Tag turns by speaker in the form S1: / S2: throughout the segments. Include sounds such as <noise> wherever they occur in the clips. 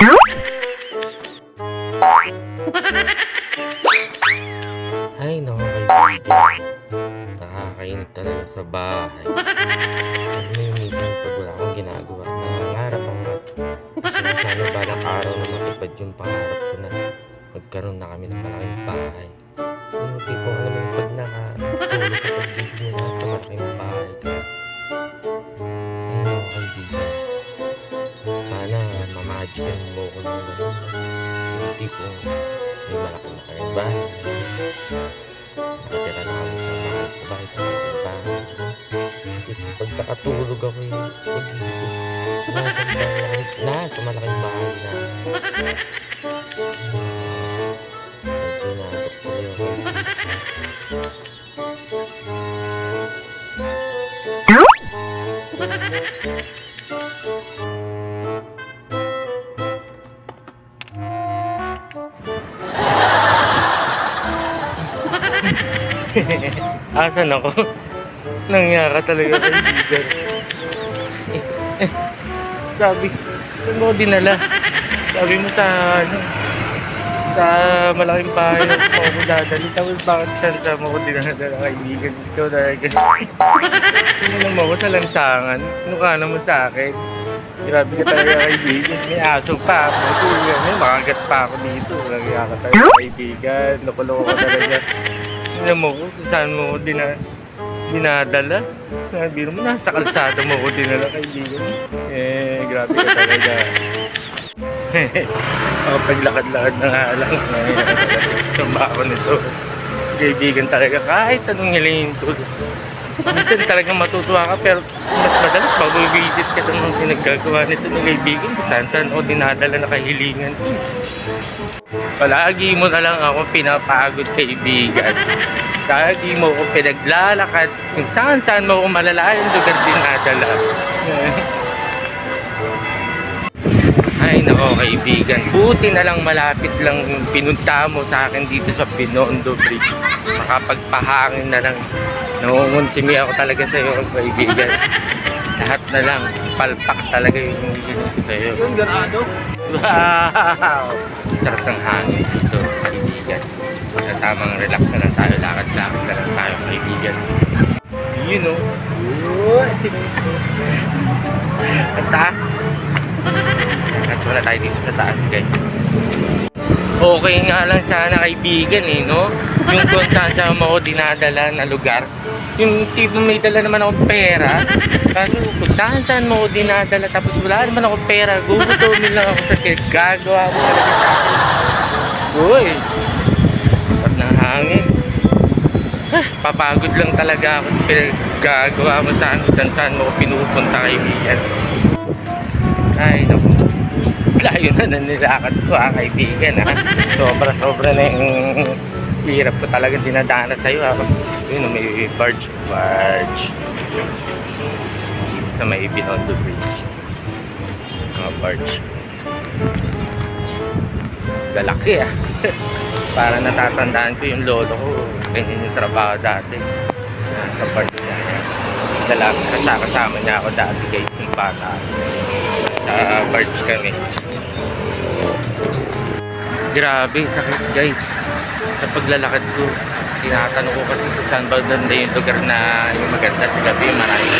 S1: <laughs> Ay, naku kaibigan. Nakakainit talaga sa bahay. Ano yung minsan pag wala akong ginagawa, nangangarap ako at sana balang araw na matupad yung pangarap ko na magkaroon na kami ng malaking bahay. Yung tipo alam mo pag nakatulog sa pag-gising na sa malaking bahay ka. Tipo may kayong bahay. Nakatira na kami sa bahay sa bahay sa malaking bahay. Tipo, pag nakatulog ako yung pag-isip ko, nasa malaking bahay na. Asan ako? Nangyara talaga kaibigan. <laughs> Sabi, saan mo dinala? Sabi mo sa ano, sa malaking bahay na mo ako dadali. Tapos bakit saan sa mo ko dinala kaibigan? Ikaw talaga. Tingnan mo ako sa lansangan. Ka naman sa akin? Grabe ka talaga kaibigan. May aso pa. May may makagat pa ako dito. Lagi ka talaga kaibigan. Loko-loko ka talaga. Tingnan mo ko kung saan mo dina, dinadala. Sabi mo, nasa kalsada mo ko dinala kaibigan. Eh, grabe ka talaga. <laughs> Makapaglakad-lakad na nga lang. <laughs> Samba nito. Kaibigan talaga. Kahit anong hilingin ko. Minsan talagang matutuwa ka pero mas madalas mabubisit ka sa mga pinaggagawa nito ng kaibigan. Kung Saan saan o dinadala na kahilingan ko. Palagi mo na lang ako pinapagod kaibigan. Lagi mo ako pinaglalakad. Kung saan saan mo ako malalayan lugar dinadala. <laughs> Ay nako kaibigan, buti na lang malapit lang pinunta mo sa akin dito sa Binondo Bridge. Makapagpahangin na lang. Nangungunsimi ako talaga sa iyo kaibigan. Lahat na lang, palpak talaga yung hinihiling ko sa iyo.
S2: Yung ganado.
S1: Wow! Sarap ng hangin dito, kaibigan. Sa tamang relax na lang tayo, lakad-lakad na lang tayo, kaibigan. Yun o. <laughs> Ang taas. Lakad muna tayo dito sa taas, guys. Okay nga lang sana kaibigan eh, no? Yung kung saan saan mo ako dinadala na lugar. Yung tipo may dala naman ako pera. <laughs> Kaso kung saan saan mo ako dinadala tapos wala naman ako pera. Gugutomin lang ako sa kit. Gagawa mo talaga sa akin. Uy! Sarap ng hangin. Ah, papagod lang talaga ako sa pinaggagawa mo sa ano, saan saan mo ako pinupunta kaibigan. Ay, naku. Layo na na nilakad ko ah, kaibigan ah. Sobra sobra na yung hirap ko talaga dinadana sa'yo ah. Yun, may barge. Barge. Sa may Binondo Bridge. Mga barge. Galaki ah. <laughs> Para natatandaan ko yung lolo ko. Ganyan yung trabaho dati. Sa barge niya. Kasama, kasama niya ako dati guys yung bata. Sa barge kami. Grabe, sakit guys. Paglalakad ko, tinatanong ko kasi kung saan ba banda yung lugar na yung maganda sa gabi, maraming.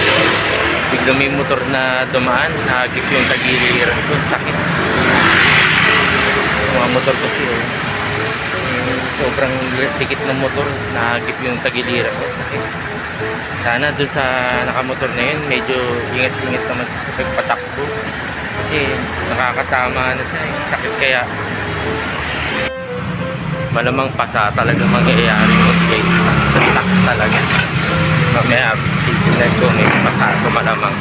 S1: Bigla may motor na dumaan, nahagip yung tagiliran ko, sakit. Mga motor kasi, oh. Sobrang dikit ng motor, nahagip yung tagiliran ko, sakit. Sana dun sa nakamotor na yun, medyo ingat-ingat naman sa pagpatakbo. Kasi nakakatama na siya, eh. sakit kaya malamang pasa talaga mangyayari guys tatak talaga. Mamaya titignan ko may pasa ko malamang.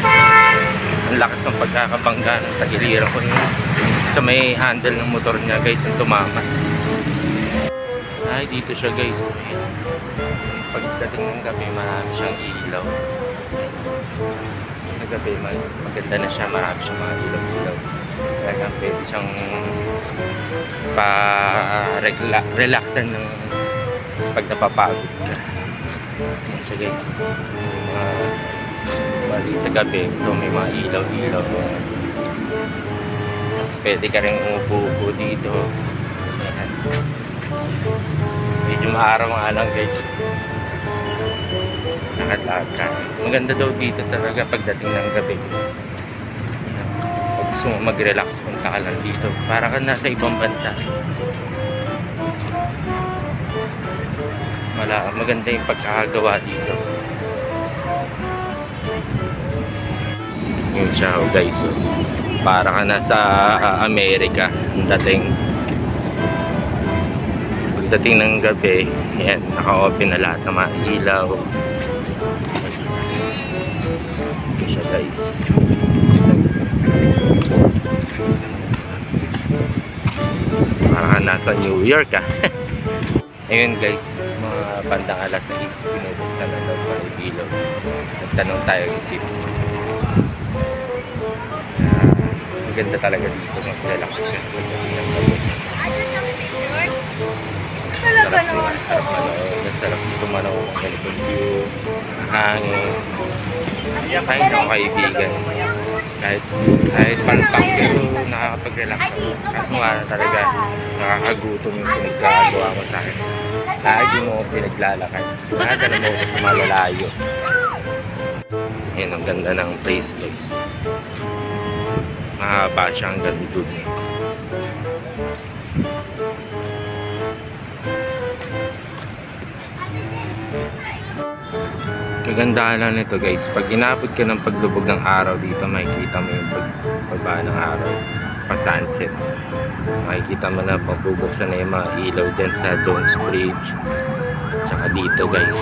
S1: Ang lakas ng pagkakabangga ng tagiliran ko yun sa may handle ng motor niya guys yung tumama. Ay dito siya guys. Pagdating ng gabi marami siyang ilaw. Sa gabi mag- maganda na siya. Marami siyang mga ilaw-ilaw talagang pwede siyang pa-relaxan ng pag napapagod ka. Yan siya guys. Mga bali sa gabi, ito may mga ilaw-ilaw. Tapos pwede ka rin umupo-upo dito. Ayan. Medyo maaraw nga lang guys. Nakatawag ka. Maganda daw dito talaga pagdating ng gabi guys. Gusto mo mag-relax, punta ka lang dito. Para ka nasa ibang bansa. Mala, maganda yung pagkakagawa dito. Yun siya oh, guys. Oh. Para ka nasa ah, Amerika ang dating. Ng gabi, yan, naka-open na lahat ng mga ilaw. Ito siya guys. Nasa New York ah. <laughs> Ayun guys, mga bandang alas 6, pinubuksan na daw sa ilaw. Nagtanong tayo ng jeep. Ang ganda talaga dito, mag-relax.
S2: Talaga naman po.
S1: Manood, ang sarap manood ng ganitong view, hangin. Kahit ako kaibigan, kahit, kahit palpak pero nakakapag-relax ako. Kaso nga talaga, nakakagutom yung pinagkagawa mo sa akin. Lagi mo ako pinaglalakad. Nakadala mo ako sa malalayo. Ayun, ang ganda ng place guys. Mahaba siya hanggang dun. Kagandahan lang nito guys, pag inabot ka ng paglubog ng araw dito, makikita mo yung pagbaba ng araw, pa-sunset. Makikita mo na pagbubuksan na yung mga ilaw dyan sa Jones Bridge. Tsaka dito guys.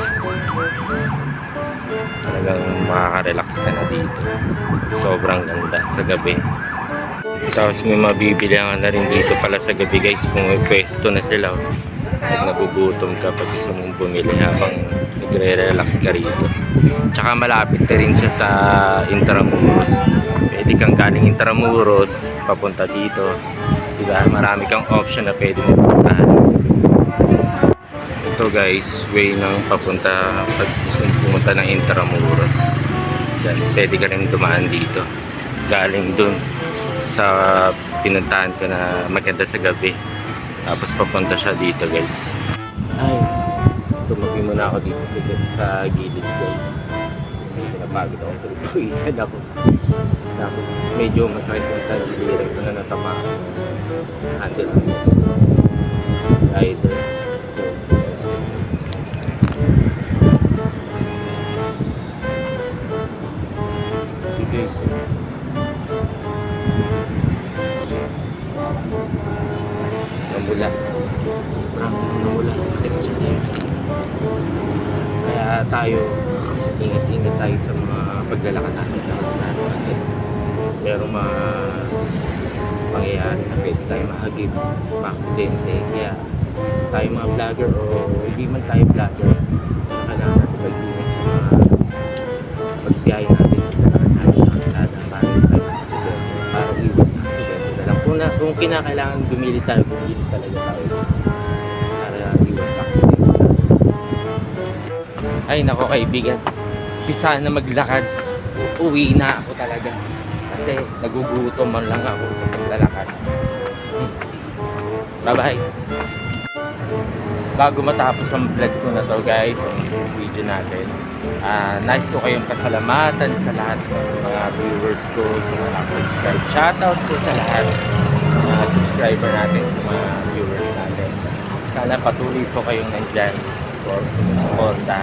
S1: Talagang makaka-relax ka na dito. Sobrang ganda sa gabi. Tapos may mabibili ka na rin dito pala sa gabi guys kung may pwesto na sila. oh. Pag nagugutom ka pag gusto mong bumili habang nagre-relax ka rito. Tsaka malapit na rin siya sa Intramuros. Pwede kang galing Intramuros papunta dito. Diba? Marami kang option na pwede mo puntahan. Ito guys, way ng papunta pag gusto mong pumunta ng Intramuros. Yan, pwede ka rin dumaan dito. Galing dun sa pinuntahan ko na maganda sa gabi. Tapos papunta siya dito guys. Ay, tumabi muna ako dito sa, sa gilid guys. Kasi medyo napagod ako. Tuwisan ako. Tapos medyo masakit yung taliliran ko na natamaan. Handle ko. Rider. Ito guys. Namula. Parang namula. Sakit sa nerve. Kaya tayo, ingat-ingat tayo sa mga paglalakad natin sa natin kasi merong mga pangyayari na pwede tayo mahagip, ma-aksidente. Kaya tayo mga vlogger o hindi man tayo vlogger, kailangan natin mag-ingat sa mga pagbiyahe natin Kung, na, kung kinakailangan bumili tayo, bumili talaga tayo para iwas sa aksidente. Ay nako kaibigan, pisa na maglakad, uwi na ako talaga. Kasi nagugutom man lang ako sa paglalakad. Hmm. Bye-bye! Bago matapos ang vlog ko na to guys, ang video natin, ah nice ko kayong pasalamatan sa lahat ng mga viewers ko, sa mga subscribe. Shoutout po sa lahat mga subscriber natin, sa mga viewers natin. Sana patuloy po kayong nandyan for sumusuporta.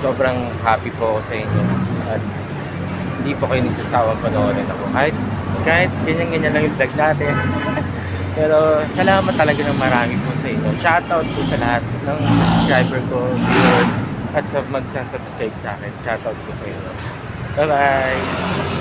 S1: Sobrang happy po ako sa inyo at hindi po kayo nagsasawang panoorin ako. Kahit, kahit ganyan-ganyan lang yung vlog natin. <laughs> Pero salamat talaga ng marami po sa inyo. Shoutout po sa lahat ng subscriber ko, viewers, at sa magsasubscribe sa akin. Shoutout po sa inyo. Bye-bye!